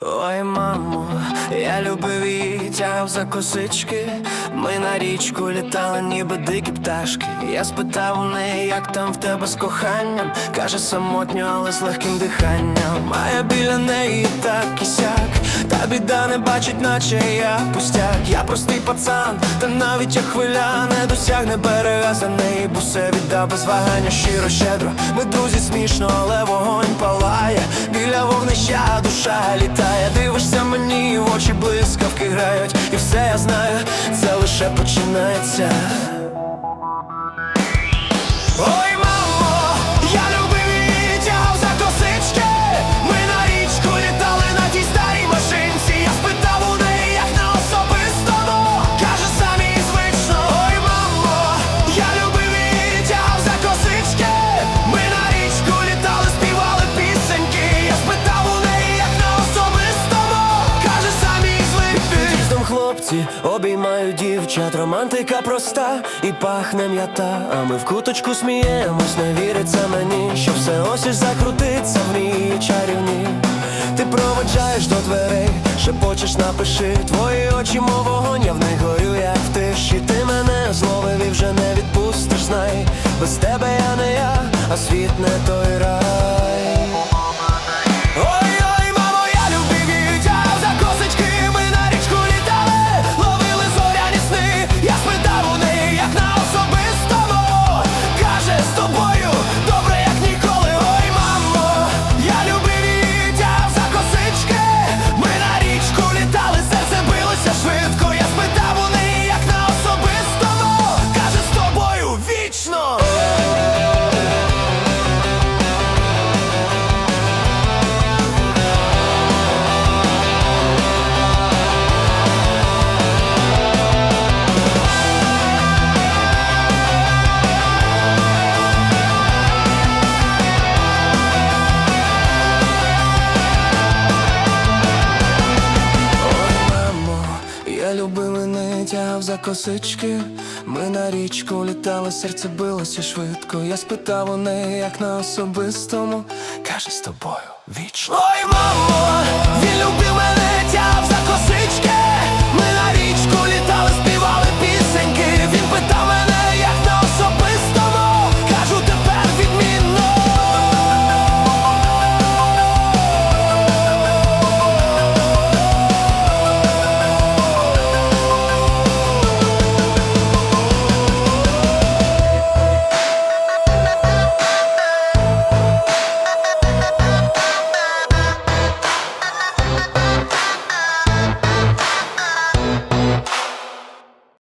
Ой, мамо, я любив її, тягав за косички. Ми на річку літали, ніби дикі пташки. Я спитав у неї, як там в тебе з коханням. Каже, самотньо, але з легким диханням. А я біля неї так і сяк. Та біда не бачить, наче я пустяк. Я простий пацан, та навіть як хвиля не досягне берега за неї, бо все віддав без вагання, щиро, щедро. Ми друзі смішно, але вогонь палає. Біля вогнища душа літає. Дивишся мені, в очі блискавки грають. І все я знаю, це лише починається. Хлопці обіймають дівчат, романтика проста і пахне м'ята. А ми в куточку сміємось, не віриться мені, що все ось і закрутиться в ній чарівні. Ти проведжаєш до дверей, шепочеш, напиши твої очі, мов вогонь, я в них горю, як в тиші. Ти мене любив не тягав за косички. Ми на річку літали, серце билося швидко. Я спитав у неї, як на особистому. Каже, з тобою вічно. Ой, мамо,